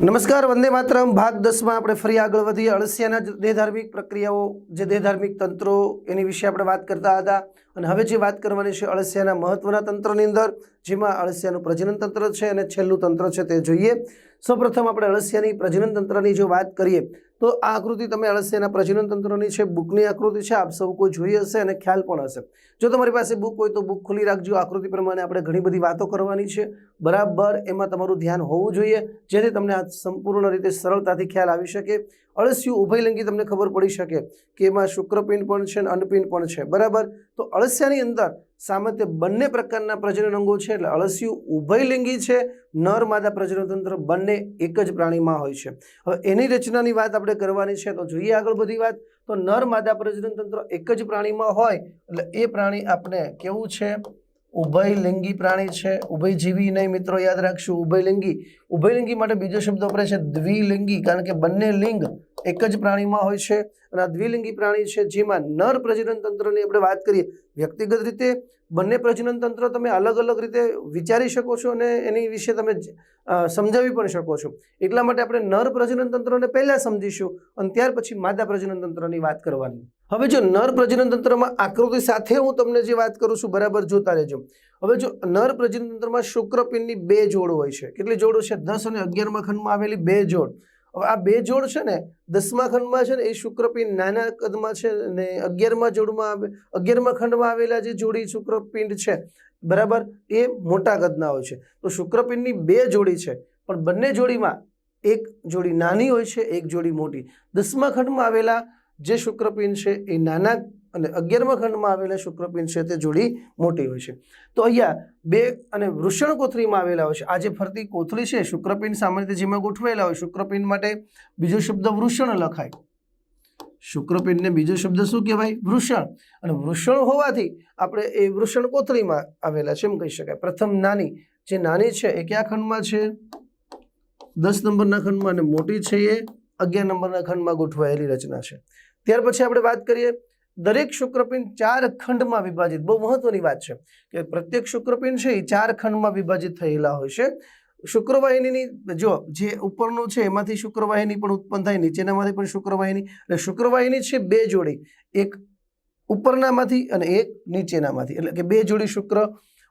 નમસ્કાર, વંદે માતરમ. ભાગ દસમાં આપણે ફરી આગળ વધીએ. અળસિયાના દેહધાર્મિક પ્રક્રિયાઓ, જે દેહધાર્મિક તંત્રો એની વિશે આપણે વાત કરતા હતા. અને હવે જે વાત કરવાની છે અળસિયાના મહત્વના તંત્રની અંદર, જેમાં અળસિયાનું પ્રજનન તંત્ર છે અને છેલ્લું તંત્ર છે તે જોઈએ. સૌપ્રથમ આપણે અળસિયાની પ્રજનન તંત્રની જો વાત કરીએ, તો આ આકૃતિ તમે અળસિયાના પ્રજનન તંત્રની છે, બુકની આકૃતિ છે, આપ સૌ કોઈ જોઈ હશે અને ખ્યાલ પણ હશે. જો તમારી પાસે બુક હોય તો બુક ખોલી રાખજો. આકૃતિ પ્રમાણે આપણે ઘણી બધી વાતો કરવાની છે. બરાબર, એમાં તમારું ધ્યાન હોવું જોઈએ, જેથી તમને આ સંપૂર્ણ રીતે સરળતાથી ખ્યાલ આવી શકે. અળસિયું ઉભયલિંગી તમને ખબર પડી શકે કે એમાં શુક્રપિંડ પણ છે અને અન્નપિંડ પણ છે, બરાબર? તો અળસિયાની અંદર સામાન્ય બંને પ્રકારના પ્રજનન અંગો છે, એટલે અળસિયું ઉભયલિંગી છે, નર માદા પ્રજનન તંત્ર બંને એક જ પ્રાણીમાં હોય છે. હવે એની રચનાની વાત આપણે કરવાની છે, તો જોઈએ આગળ બધી વાત. તો નર માદા પ્રજનન તંત્ર એક જ પ્રાણીમાં હોય, એટલે એ પ્રાણી આપણે કેવું છે? ઉભયલિંગી પ્રાણી છે, ઉભયજીવી નહીં, મિત્રો, યાદ રાખશું. ઉભયલિંગી ઉભયલિંગી માટે બીજો શબ્દ વપરાય છે દ્વિલિંગી, કારણ કે બંને લિંગ એક જ પ્રાણીમાં હોય છે અને આ દ્વિલિંગી પ્રાણી છે જેમાં નર પ્રજનન તંત્રની આપણે વાત કરીએ, વ્યક્તિગત રીતે બંને પ્રજનન તંત્ર તમે અલગ અલગ રીતે વિચારી શકો છો અને એની વિશે તમે સમજાવી પણ શકો છો. એટલા માટે આપણે નર પ્રજનન તંત્રને પહેલાં સમજીશું અને ત્યાર પછી માદા પ્રજનન તંત્રની વાત કરવાની. હવે જો નર પ્રજનન તંત્રમાં આકૃતિ સાથે હું તમને જે વાત કરું છું બરાબર જોતા રહેજો. હવે જો નર પ્રજનન તંત્રમાં શુક્રપિંડની બે જોડ હોય છે. કેટલી જોડો છે? દસ અને અગિયારમાં ખંડમાં આવેલી બે જોડ. હવે આ બે જોડ છે ને, દસમા ખંડમાં છે ને, એ શુક્રપિંડ નાના કદમાં છે ને, અગિયારમા જોડમાં આવે, અગિયારમા ખંડમાં આવેલા જે જોડી શુક્રપિંડ છે, બરાબર? એ મોટા કદના હોય છે. તો શુક્રપિંડની બે જોડી છે, પણ બંને જોડીમાં એક જોડી નાની હોય છે, એક જોડી મોટી. દસમા ખંડમાં આવેલા જે શુક્રપિંડ છે, એ નાના અને અગિયારમા ખંડમાં આવેલા શુક્રપિંડ છે તે જોડી મોટી હોય છે. તો અહીંયા બે અને વૃષણ કોથળીમાં આવેલા હોય છે. આ જે ફરતી કોથળી છે, શુક્રપિંડ સામાન્ય રીતે જેમાં ગોઠવાયેલા હોય, શુક્રપિંડ માટે બીજો શબ્દ વૃષણ લખાય. શુક્રપિંડને બીજો શબ્દ શું કહેવાય? વૃષણ. અને વૃષણ હોવાથી આપણે એ વૃષણ કોથળીમાં આવેલા છે એમ કહી શકાય. પ્રથમ નાની, જે નાની છે એ કયા ખંડમાં છે? દસ નંબરના ખંડમાં અને મોટી છે એ અગિયાર નંબરના ખંડમાં ગોઠવાયેલી રચના છે. ત્યાર પછી આપણે વાત કરીએ દરેક શુક્રપિંડ ચાર ખંડમાં વિભાજિત. બહુ મહત્વની વાત છે કે પ્રત્યેક શુક્રપિંડ છે એ ચાર ખંડમાં વિભાજિત થયેલા હોય છે. શુક્રવાહિનીની જો જે ઉપરનું છે એમાંથી શુક્રવાહિની પણ ઉત્પન્ન થાય, નીચેનામાંથી પણ શુક્રવાહિની એટલે શુક્રવાહિની છે બે જોડી. એક ઉપરનામાંથી અને એક નીચેનામાંથી. એટલે કે બે જોડી શુક્ર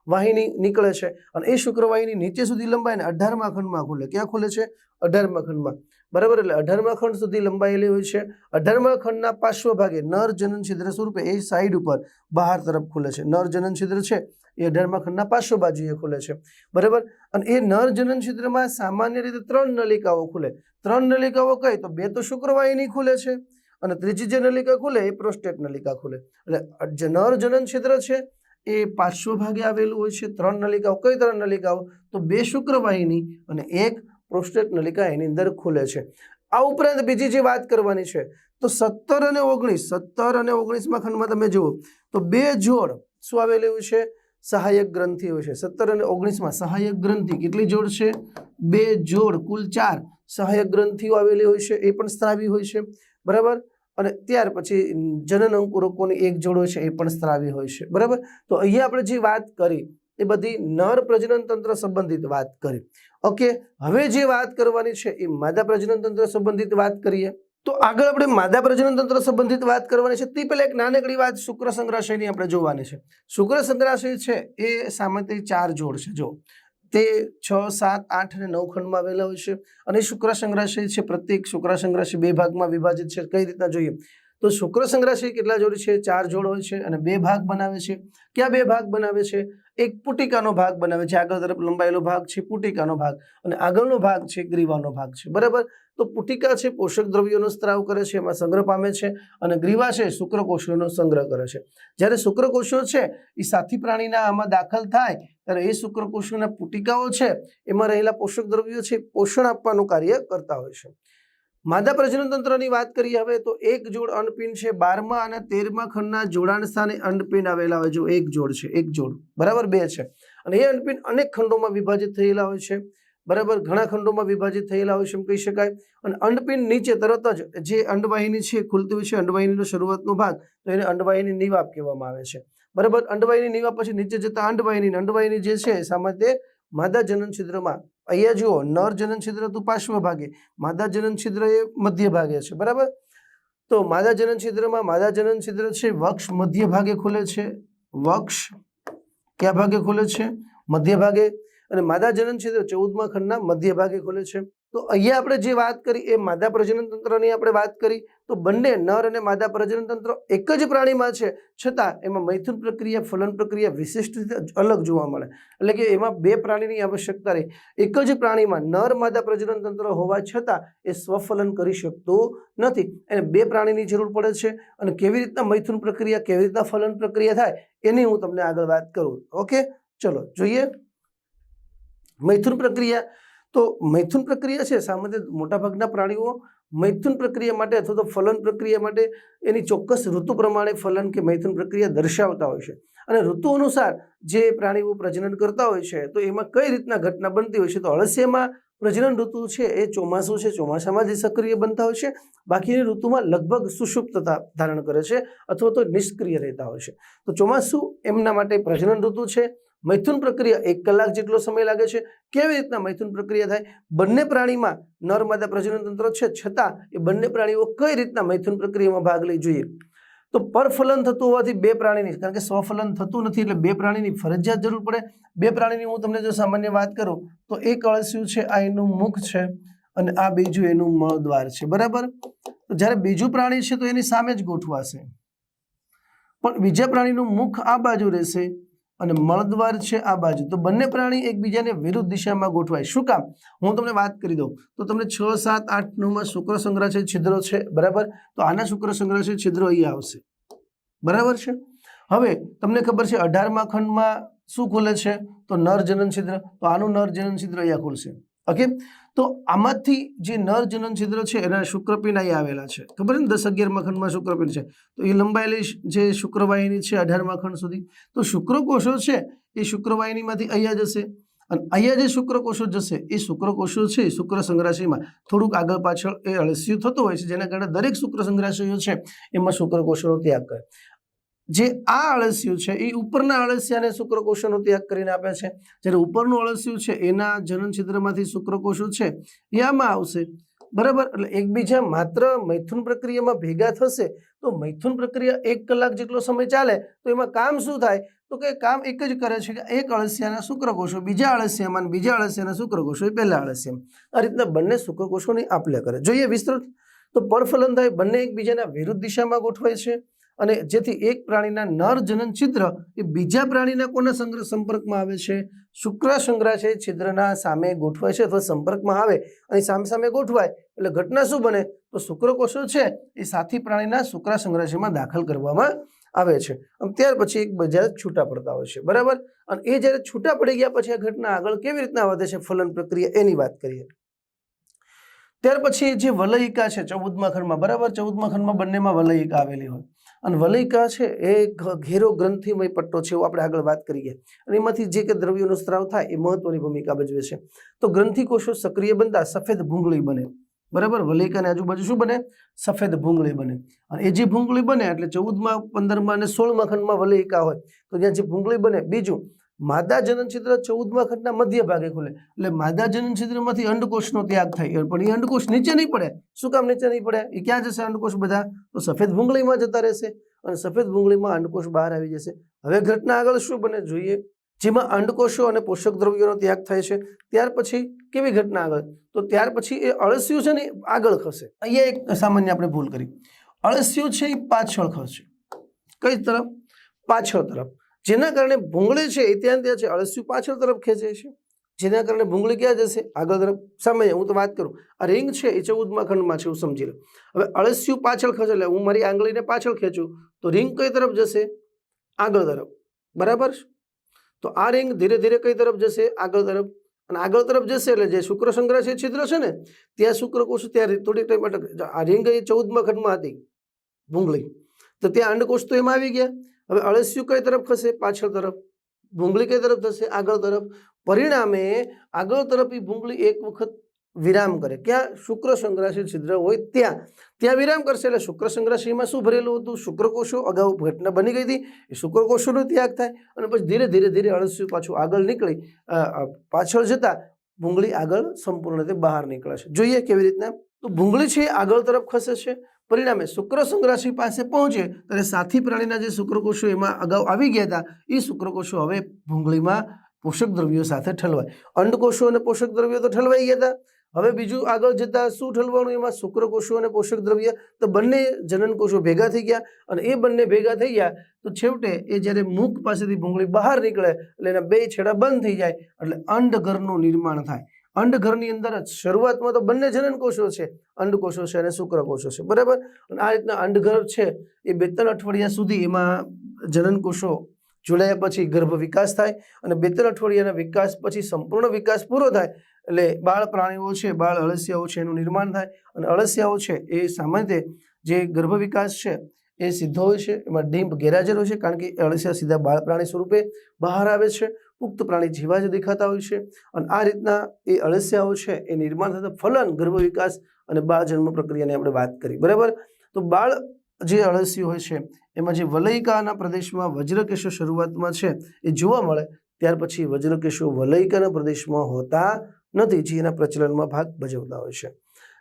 વાહિની નીકળે છે અને એ શુક્રવાહિની નીચે સુધી લંબાય ને અઢારમા ખંડમાં ખુલે. ક્યાં ખુલે છે? અઢારમા ખંડમાં. બરાબર? એટલે અઢારમા ખંડ સુધી લંબાયેલી હોય છે. અઢારમા ખંડના પાર્શ્વ ભાગે નર જનન છિદ્ર સ્વરૂપે એ સાઈડ ઉપર બહાર તરફ ખુલે છે. નર જનન છિદ્ર છે, એ અઢારમા ખંડના પાર્શ્વ બાજુએ ખુલે છે. બરાબર? અને એ નર જનન છિદ્રમાં સામાન્ય રીતે ત્રણ નલિકાઓ ખુલે. ત્રણ નલિકાઓ કઈ? તો બે તો શુક્રવાહિની ખુલે છે અને ત્રીજી જે નલિકા ખુલે, એ પ્રોસ્ટેટ નલિકા ખુલે. એટલે જે નર જનન છિદ્ર છે, એ પાર્શ્વ ભાગે આવેલું હોય છે. ત્રણ નલિકાઓ, કઈ ત્રણ નલિકાઓ? તો બે શુક્રવાહિની અને એક પ્રોસ્ટેટ નલિકા એની અંદર ખુલે છે. આ ઉપરાંત બીજી જે વાત કરવાની છે, તો સત્તર અને ઓગણીસ, સત્તર અને ઓગણીસમાં ખંડમાં તમે જુઓ, તો બે જોડ શું આવેલું છે? સહાયક ગ્રંથિઓ છે. સત્તર અને ઓગણીસમાં સહાયક ગ્રંથિ કેટલી જોડ છે? બે જોડ, કુલ ચાર સહાયક ગ્રંથિઓ આવેલી હોય છે, એ પણ સ્ત્રાવી હોય છે. બરાબર? અને ત્યાર પછી જનન અંકુરકોની એક જોડ હોય છે, એ પણ સ્ત્રાવી હોય છે. બરાબર? તો અહીંયા આપણે જે વાત કરી એ બધી નર પ્રજનન તંત્ર સંબંધિત વાત કરી. ઓકે, હવે જે વાત કરવાની છે એ માદા પ્રજનન તંત્ર સંબંધિત વાત કરીએ. તો આગળ આપણે માદા પ્રજનન તંત્ર સંબંધિત વાત કરવાની છે. તે પહેલા એક નાનકડી વાત શુક્ર સંગ્રહાશયની આપણે જોવાની છે. શુક્ર સંગ્રહાશય છે એ સામાન્ય ચાર જોડ છે. જો, તે છ, સાત, આઠ અને નવ ખંડમાં આવેલા હોય છે. અને શુક્ર સંગ્રહાશય છે, પ્રત્યેક શુક્ર સંગ્રહાશય બે ભાગમાં વિભાજિત છે. કઈ રીતના જોઈએ? તો શુક્ર સંગ્રહાશય કેટલા જોડી છે? ચાર જોડ હોય છે અને બે ભાગ બનાવે છે. ક્યાં બે ભાગ બનાવે છે? એક પુટિકાનો ભાગ બનાવે છે. આગળ તરફ લંબાયેલો ભાગ છે, પુટિકાનો ભાગ અને આગળનો ભાગ છે, ગ્રીવાનો ભાગ છે. બરાબર? તો પુટિકા છે, પોષક દ્રવ્યોનો સ્ત્રાવ કરે છે, એમાં સંગ્રહ પામે છે અને ગ્રીવા છે, શુક્રકોષોનો સંગ્રહ કરે છે. જ્યારે શુક્રકોષો છે, એ સાથી પ્રાણીના આમાં દાખલ થાય, ત્યારે એ શુક્રકોષોના પુટિકાઓ છે, એમાં રહેલા પોષક દ્રવ્યો છે પોષણ આપવાનું કાર્ય કરતા હોય છે. માદા પ્રજનન તંત્રની વાત કરીએ હવે તો એક જોડ અન્નપિંડ છે, બારમા અને તેરમા ખંડના જોડાણ સ્થાને અન્નપિંડ આવેલા હોય જો એક જોડ છે, એક જોડ. બરાબર બે છે. અને એ અન્નપિંડ અનેક ખંડોમાં વિભાજિત થયેલા હોય છે. બરાબર? ઘણા ખંડોમાં વિભાજિત થયેલા હોય છે એમ કહી શકાય. અને અંડપિંડ નીચે તરત જ જે અંડવાહિની છે ખુલતી હોય છે. અંડવાહિનીનો શરૂઆતનો ભાગ, તો એને અંડવાહિની નિવાપ કહેવામાં આવે છે. બરાબર? અંડવાહિની નિવાપ પછી નીચે જતા અંડવાહિની અંડવાહિની જે છે સામાન્ય માદા જનન છિદ્રમાં અહીંયા જુઓ, નર જનન છિદ્ર હતું પાર્શ્વ ભાગે, માદા જનન છિદ્ર એ મધ્ય ભાગે છે, બરાબર? તો માદા જનન છિદ્રમાં માદા જનન છિદ્ર છે, વક્ષ મધ્ય ભાગે ખુલે છે, વક્ષ કયા ભાગે ખુલે છે? મધ્ય ભાગે. અને માદા જનન છિદ્ર ચૌદમા ખંડના મધ્ય ભાગે ખુલે છે. તો અહીંયા આપણે જે વાત કરી એ માદા પ્રજનન તંત્રની આપણે વાત કરી. તો બંને નર અને માદા પ્રજનન તંત્ર એક જ પ્રાણીમાં છે. છતાં એમાં મૈથુન પ્રક્રિયા, ફલન પ્રક્રિયા વિશિષ્ટ રીતે અલગ જોવા મળે. એટલે કે એમાં બે પ્રાણીની આવશ્યકતા રહી. એક જ પ્રાણીમાં નર માદા પ્રજનન તંત્ર હોવા છતાં એ સ્વફલન કરી શકતું નથી. એને બે પ્રાણીની જરૂર પડે છે અને કેવી રીતના મૈથુન પ્રક્રિયા, કેવી રીતના ફલન પ્રક્રિયા થાય એની હું તમને આગળ વાત કરું. ઓકે? ચલો, જોઈએ. મૈથુન પ્રક્રિયા તો મૈથુન પ્રક્રિયા છે, સામાન્ય મોટાભાગના પ્રાણીઓ મૈથુન પ્રક્રિયા માટે અથવા તો ફલન પ્રક્રિયા માટે એની ચોક્કસ ઋતુ પ્રમાણે ફલન કે મૈથુન પ્રક્રિયા દર્શાવતા હોય છે. અને ઋતુ અનુસાર જે પ્રાણીઓ પ્રજનન કરતા હોય છે, તો એમાં કઈ રીતના ઘટના બનતી હોય છે, તો અળસિયામાં પ્રજનન ઋતુ છે, એ ચોમાસું છે, ચોમાસામાં જે સક્રિય બનતા હોય છે. બાકીની ઋતુમાં લગભગ સુષુપ્તતા ધારણ કરે છે, અથવા તો નિષ્ક્રિય રહેતા હોય છે. તો ચોમાસું એમના માટે પ્રજનન ઋતુ છે મૈથુન પ્રક્રિયા એક કલાક જેટલો સમય લાગે છે. કેવી રીતના મૈથુન પ્રક્રિયા થાય? બંને પ્રાણીમાં નર માદા પ્રજનન તંત્ર છે. છતાં એ બંને પ્રાણીઓ કઈ રીતના મૈથુન પ્રક્રિયામાં ભાગ લઈ જોઈએ? તો પરફલન થતું હોવાથી બે પ્રાણીની, કારણ કે સ્વફલન થતું નથી એટલે બે પ્રાણીની ફરજિયાત જરૂર પડે. બે પ્રાણીની હું તમને જો સામાન્ય વાત કરું, તો એક અળસિયું છે, આ એનું મુખ છે અને આ બીજું એનું મળદ્વાર છે. બરાબર? તો જ્યારે બીજું પ્રાણી છે તો એની સામે જ ગોઠવાશે. પણ બીજા પ્રાણીનું મુખ આ બાજુ રહેશે. અને મળદ્વાર છે આ બાજુ. તો બંને પ્રાણી એકબીજાને વિરુદ્ધ દિશામાં ગોઠવાય. શું કામ? હું તમને વાત કરી દઉં. તો તમને છ, સાત, આઠ નવમાં શુક્ર સંગ્રહ છિદ્રો છે. બરાબર? તો આના શુક્ર સંગ્રહ છિદ્રો અહીંયા આવશે. બરાબર છે? હવે તમને ખબર છે અઢારમા ખંડમાં શું ખુલે છે? તો નર જનન છિદ્ર. તો આનું નર જનન છિદ્ર અહીંયા ખુલશે. ઓકે? તો આમાંથી જે નર જનન છિદ્ર છે, એના શુક્રપિંડ અહીંયા આવેલા છે. ખબર ને? દસ અગિયારમાં ખંડમાં શુક્રપિંડ છે. તો એ લંબાયેલી જે શુક્રવાહિની છે અઢારમાં ખંડ સુધી. તો શુક્રકોષો છે, એ શુક્રવાહિનીમાંથી અહીંયા જશે. અને અહીંયા જે શુક્રકોષો જશે, એ શુક્રકોષો છે શુક્ર સંગ્રાશયમાં થોડુંક આગળ પાછળ એ અળસિયું થતું હોય છે, જેના કારણે દરેક શુક્ર સંગ્રાશયો છે, એમાં શુક્રકોષોનો ત્યાગ કરે. જે આ અળસિયું છે, એ ઉપરના અળસિયાને શુક્રકોષોનો ત્યાગ કરીને આપે છે. જ્યારે ઉપરનું અળસિયું છે, એના જનન છિદ્રમાંથી શુક્રકોષો છે એ આમાં આવશે. બરાબર? એટલે એકબીજા માત્ર મૈથુન પ્રક્રિયામાં ભેગા થશે, તો મૈથુન પ્રક્રિયા એક કલાક જેટલો સમય ચાલે, તો એમાં કામ શું થાય? તો કે કામ એક જ કરે છે કે એક અળસિયાના શુક્રકોષો, બીજા અળસિયામાં અને બીજા અળસિયાના શુક્રકોષો, એ પહેલા અળસિયામાં આ રીતના બંને શુક્રકોષોની આપલે કરે. જોઈએ વિસ્તૃત? તો પરફલન થાય બંને એકબીજાના વિરુદ્ધ દિશામાં ગોઠવાય છે. અને જેથી એક પ્રાણીના નર જનન છિદ્ર એ બીજા પ્રાણીના કોના સંગ્રહ સંપર્કમાં આવે છે? શુક્ર સંગ્રહાશય છિદ્રના સામે ગોઠવાય છે અથવા સંપર્કમાં આવે અને સામે સામે ગોઠવાય. એટલે ઘટના શું બને? તો શુક્રકોષો છે, એ સાથી પ્રાણીના શુક્ર સંગ્રહાશયમાં દાખલ કરવામાં આવે છે. અને ત્યાર પછી એક બીજા છૂટા પડતા હોય છે. બરાબર? અને એ જ્યારે છૂટા પડી ગયા પછી આ ઘટના આગળ કેવી રીતના વધે છે? ફલન પ્રક્રિયા એની વાત કરીએ. ત્યાર પછી જે વલયિકા છે, ચૌદમા ખંડમાં. બરાબર? ચૌદમા ખંડમાં બંનેમાં વલયિકા આવેલી હોય. અને વલિકા છે એ ઘેરો ગ્રંથિમય પટ્ટો છે એવું આપણે આગળ વાત કરીએ. અને એમાંથી જે કે દ્રવ્યોનો સ્ત્રાવ થાય એ મહત્વની ભૂમિકા ભજવે છે. તો ગ્રંથિકોષો સક્રિય બનતા સફેદ ભૂંગળી બને. બરાબર? વલિકાની આજુબાજુ શું બને? સફેદ ભૂંગળી બને. અને એ જે ભૂંગળી બને એટલે ચૌદમાં પંદરમાં અને સોળમા ખંડમાં વલિકા હોય તો ત્યાં જે ભૂંગળી બને બીજું માદા જનન છિદ્ર ચૌદમા ખંડના મધ્ય ભાગે ખુલે. એટલે માદા જનન છિદ્રમાંથી અંડકોષનો ત્યાગ થાય. પણ એ અંડકોષ નીચે નહીં પડે. શું કામ નીચે નહીં પડે? એ ક્યાં જશે અંડકોષ બધા? તો સફેદ ભૂંગળીમાં જતા રહેશે અને સફેદ ભૂંગળીમાં અંડકોષ બહાર આવી જશે. હવે ઘટના આગળ શું બને જોઈએ? જેમાં અંડકોષો અને પોષક દ્રવ્યોનો ત્યાગ થાય છે. ત્યાર પછી કેવી ઘટના આગળ? તો ત્યાર પછી એ અળસિયું છે ને આગળ ખસે. અહીંયા એક સામાન્ય આપણે ભૂલ કરી. અળસિયું છે એ પાછળ ખસે. કઈ તરફ? પાછળ તરફ. જેના કારણે ભૂંગળી છે એ ત્યાં ત્યાં છે, અળસિયું પાછળ તરફ ખેંચે છે. જેના કારણે ભૂંગળી ક્યાં જશે? આગળ તરફ. સામે હું તો વાત કરું. આ રિંગ છે એ ચૌદમા ખંડમાં છે, હું સમજી લો હવે અળસિયું પાછળ ખસે એટલે હું મારી આંગળીને પાછળ ખેંચું, તો રિંગ કઈ તરફ જશે? આગળ તરફ. બરાબર? તો આ રિંગ ધીરે ધીરે કઈ તરફ જશે? આગળ તરફ. અને આગળ તરફ જશે એટલે જે શુક્ર સંગ્રહ છે છિદ્ર છે ને, ત્યાં શુક્રકોષ ત્યાં થોડીક ટાઈમ માટે આ રિંગ એ ચૌદમા ખંડમાં હતી, ભૂંગળી. તો ત્યાં અંડકોષ તો એમાં આવી ગયા. હવે અળસિયું કઈ તરફ ખસે? પાછળ તરફ. ભૂંગળી કઈ તરફ થશે? આગળ તરફ. પરિણામે આગળ તરફ એ ભૂંગળી એક વખત વિરામ કરે. ક્યાં? શુક્ર સંગ્રહશીલ છિદ્ર હોય ત્યાં. ત્યાં વિરામ કરશે એટલે શુક્ર સંગ્રાશીમાં શું ભરેલું હતું? શુક્રકોષો. અગાઉ ઘટના બની ગઈ હતી. એ શુક્રકોષોનો ત્યાગ થાય. અને પછી ધીરે ધીરે ધીરે અળસિયું પાછું આગળ નીકળી પાછળ જતાં ભૂંગળી આગળ સંપૂર્ણ રીતે બહાર નીકળે છે. જોઈએ કેવી રીતના? તો ભૂંગળી છે આગળ તરફ ખસે છે. પરિણામે શુક્ર સંગ્રહશી પાસે પહોંચે ત્યારે સાથી પ્રાણીના જે શુક્રકોષો એમાં અગાઉ આવી ગયા હતા, એ શુક્રકોષો હવે ભૂંગળીમાં પોષક દ્રવ્યો સાથે ઠલવાય. અંડકોષો અને પોષક દ્રવ્યો તો ઠલવાઈ ગયા હતા. હવે બીજું આગળ જતાં શું ઠલવાનું? એમાં શુક્રકોષો અને પોષક દ્રવ્ય. તો બંને જનનકોષો ભેગા થઈ ગયા અને એ બંને ભેગા થઈ ગયા તો છેવટે એ જ્યારે મુખ પાસેથી ભૂંગળી બહાર નીકળે એટલે એના બે છેડા બંધ થઈ જાય એટલે અંડઘરનું નિર્માણ થાય. અંડઘરની અંદર જ. શરૂઆતમાં તો બંને જનનકોષો છે. અંડકોષો છે અને શુક્રકોષો છે. બરાબર? અને આ રીતના અંડઘર છે એ બે ત્રણ અઠવાડિયા સુધી એમાં જનનકોષો જોડાયા પછી ગર્ભ વિકાસ થાય અને બે ત્રણ અઠવાડિયાના વિકાસ પછી સંપૂર્ણ વિકાસ પૂરો થાય એટલે બાળ પ્રાણીઓ છે, બાળ અળસિયાઓ છે એનું નિર્માણ થાય અને અળસિયાઓ છે એ સામાન્ય જે ગર્ભ વિકાસ છે એ સીધો હોય છે. એમાં ડીમ્પ ગેરહાજર હોય છે કારણ કે અળસિયા સીધા બાળ પ્રાણી સ્વરૂપે બહાર આવે છે. પુખ્ત પ્રાણી જેવા જ દેખાતા હોય છે અને આ રીતના એ અળસિયાઓ છે એ નિર્માણ થતા ફલન, ગર્ભ વિકાસ અને બાળ જન્મ પ્રક્રિયાની આપણે વાત કરી. બરાબર? તો બાળ જે અળસિયું હોય છે, એમાં જે વલયિકાના પ્રદેશમાં વજ્રકેશો શરૂઆતમાં છે એ જોવા મળે, ત્યાર પછી વજ્રકેશો વલયિકાના પ્રદેશમાં હોતા નથી, જે એના પ્રચલનમાં ભાગ ભજવતા હોય છે.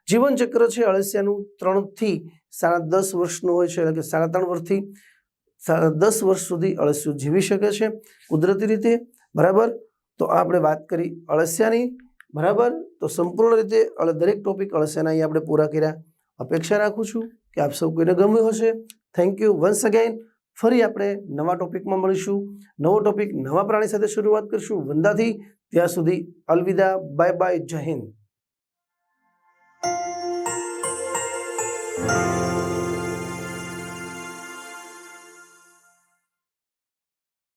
જીવનચક્ર છે અળસિયાનું ત્રણથી સાડા દસ વર્ષનું હોય છે, એટલે કે સાડા ત્રણ વર્ષથી સાડા દસ વર્ષ સુધી અળસિયું જીવી શકે છે. કુદરતી રીતે બરાબર? તો આપણે વાત કરી અળસિયાની. બરાબર? તો સંપૂર્ણ રીતે દરેક ટોપિક અળસિયાના અહીં આપણે પૂરા કર્યા. અપેક્ષા રાખું છું કે આપ સૌ કોઈને ગમ્યું હશે. થેન્ક યુ વન્સ અગેન ફરી આપણે નવા ટોપિકમાં મળીશું. નવો ટોપિક નવા પ્રાણી સાથે શરૂઆત કરીશું. વંદાથી ત્યાં સુધી અલવિદા. બાય બાય જય હિન્દ.